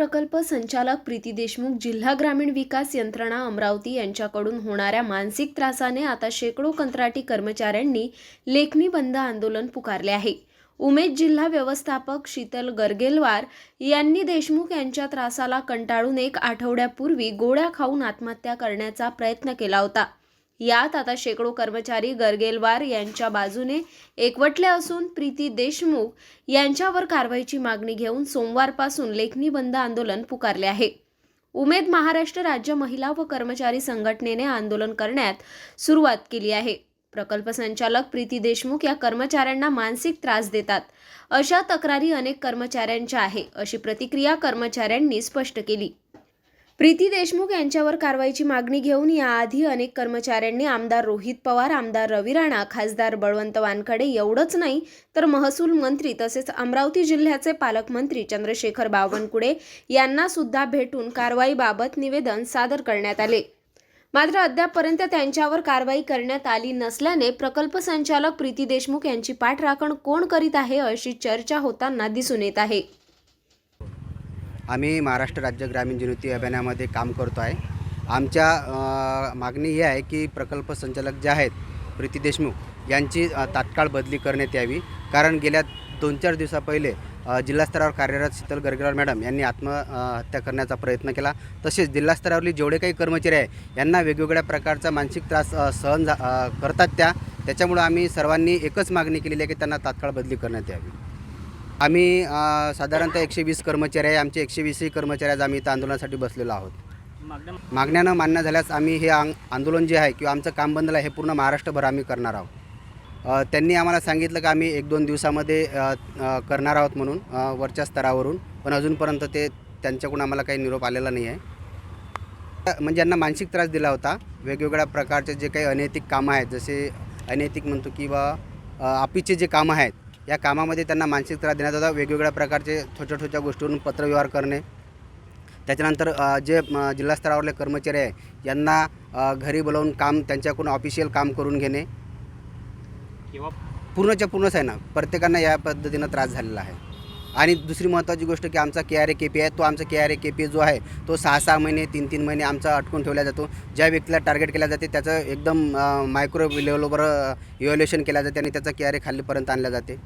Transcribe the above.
प्रकल्प संचालक प्रीती देशमुख जिल्हा ग्रामीण विकास यंत्रणा अमरावती यांच्याकडून होणाऱ्या मानसिक त्रासाने आता शेकडो कंत्राटी कर्मचाऱ्यांनी लेखणी बंद आंदोलन पुकारले आहे. उमेद जिल्हा व्यवस्थापक शीतल गर्गेलवार यांनी देशमुख यांच्या त्रासाला कंटाळून एक आठवड्यापूर्वी गोळ्या खाऊन आत्महत्या करण्याचा प्रयत्न केला होता. यात आता शेकडो कर्मचारी गर्गेलवार यांच्या बाजूने एकवटले असून प्रीती देशमुख यांच्यावर कारवाईची मागणी घेऊन सोमवारपासून लेखणी बंद आंदोलन पुकारले आहे. उमेद महाराष्ट्र राज्य महिला व कर्मचारी संघटनेने आंदोलन करण्यात सुरुवात केली आहे. प्रकल्प संचालक प्रीती देशमुख या कर्मचाऱ्यांना मानसिक त्रास देतात. अशा तक्रारी अनेक कर्मचाऱ्यांच्या आहे अशी प्रतिक्रिया कर्मचाऱ्यांनी स्पष्ट केली. प्रीती देशमुख यांच्यावर कारवाईची मागणी घेऊन याआधी अनेक कर्मचाऱ्यांनी आमदार रोहित पवार आमदार रवी राणा खासदार बळवंत वानखडे एवढंच नाही तर महसूल मंत्री तसेच अमरावती जिल्ह्याचे पालकमंत्री चंद्रशेखर बावनकुळे यांना सुद्धा भेटून कारवाईबाबत निवेदन सादर करण्यात आले. मात्र अद्यापपर्यंत त्यांच्यावर कारवाई करण्यात आली नसल्याने प्रकल्प संचालक प्रीती देशमुख यांची पाठराखण कोण करीत आहे अशी चर्चा होताना दिसून येत आहे. आम्ही महाराष्ट्र राज्य ग्रामीण जनयुती अभियानामध्ये काम करतो आहे. आमच्या मागणी ही आहे की प्रकल्प संचालक जे आहेत प्रीती देशमुख यांची तात्काळ बदली करण्यात यावी. कारण गेल्या दोन चार दिवसा पहिले जिल्हास्तरावर कार्यरत शीतल गर्गेवार मॅडम यांनी आत्महत्या करण्याचा प्रयत्न केला. तसेच जिल्हास्तरावरील जेवढे काही कर्मचारी आहे यांना वेगवेगळ्या प्रकारचा मानसिक त्रास सहन जा करतात त्या. त्याच्यामुळं आम्ही सर्वांनी एकच मागणी केलेली आहे की त्यांना तात्काळ बदली करण्यात यावी. आम्ही साधारणतः एकशे वीस कर्मचारी आहे. आमचे एकशे वीसही कर्मचारी आज आम्ही इथं आंदोलनासाठी बसलेलो आहोत. मागण्यानं मान्य झाल्यास आम्ही हे आंदोलन जे आहे किंवा आमचं काम बंदला हे पूर्ण महाराष्ट्रभर आम्ही करणार आहोत. त्यांनी आम्हाला सांगितलं की आम्ही एक दोन दिवसामध्ये करणार आहोत म्हणून वरच्या स्तरावरून. पण अजूनपर्यंत ते त्यांच्याकडून आम्हाला काही निरोप आलेला नाही आहे. म्हणजे यांना मानसिक त्रास दिला होता वेगवेगळ्या प्रकारचे जे काही अनैतिक कामं आहेत जसे अनैतिक म्हणतो किंवा आपीचे जे कामं आहेत या कामामध्ये त्यांना मानसिक त्रास देण्यात होता वेगवेगळ्या प्रकारचे छोट्या छोट्या गोष्टीवरून पत्रव्यवहार करणे. त्याच्यानंतर जे जिल्हास्तरावरले कर्मचारी आहे यांना घरी बोलावून काम त्यांच्याकडून ऑफिशियल काम करून घेणे. किंवा पूर्णच्या पूर्णच आहे ना. प्रत्येकांना या पद्धतीनं त्रास झालेला आहे. आणि दुसरी महत्त्वाची गोष्ट की आमचा के आर ए के पी आहे. तो आमचा के आर ए के पी जो आहे तो सहा सहा महिने तीन तीन महिने आमचा अटकून ठेवला जातो. ज्या व्यक्तीला टार्गेट केला जाते त्याचं एकदम मायक्रो लेवलवर इव्हॅल्युएशन केलं जाते आणि त्याचा के आर ए खालीपर्यंत आणला जाते.